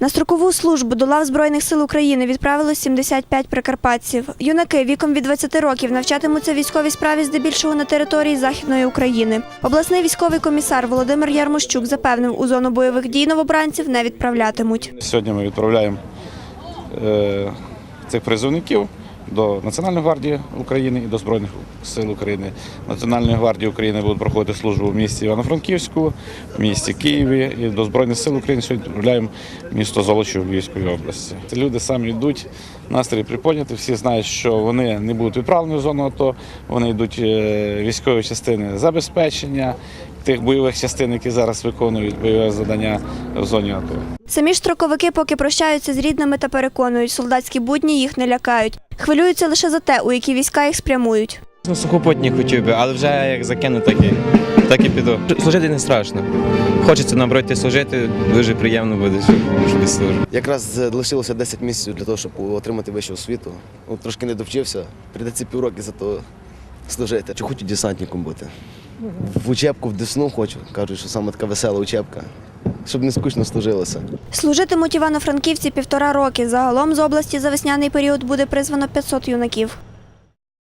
На строкову службу до лав Збройних сил України відправилось 75 прикарпатців. Юнаки віком від 20 років навчатимуться військовій справі здебільшого на території Західної України. Обласний військовий комісар Володимир Ярмощук запевнив, у зону бойових дій новобранців не відправлятимуть. Сьогодні ми відправляємо е, цих призовників до Національної гвардії України і до Збройних сил України. Національної гвардії України будуть проходити службу в місті Івано-Франківську, в місті Києві і до Збройних сил України сьогодні відправляємо місто Золочів Львівської області. Люди самі йдуть, настрій приподняти, всі знають, що вони не будуть відправлені в зону АТО, вони йдуть е, військові частини забезпечення тих бойових частин, які зараз виконують бойове завдання в зоні АТО. Самі ж строковики поки прощаються з рідними та переконують, солдатські будні їх не лякають. Хвилюються лише за те, у які війська їх спрямують. На сухопутні хотів би, але вже як закину, так і, так і піду. Служити не страшно. Хочеться напроти служити, дуже приємно буде, що що без служби. Якраз лишилося 10 місяців для того, щоб отримати вищу освіту. Ну, трошки не довчився. Прийдеться півроки за то служити. Чи хочу десантником бути? В учебку, в Десну хочу. Кажуть, що саме така весела учебка. Щоб не скучно служилося. Служитимуть івано-франківці півтора роки. Загалом з області за весняний період буде призвано 500 юнаків.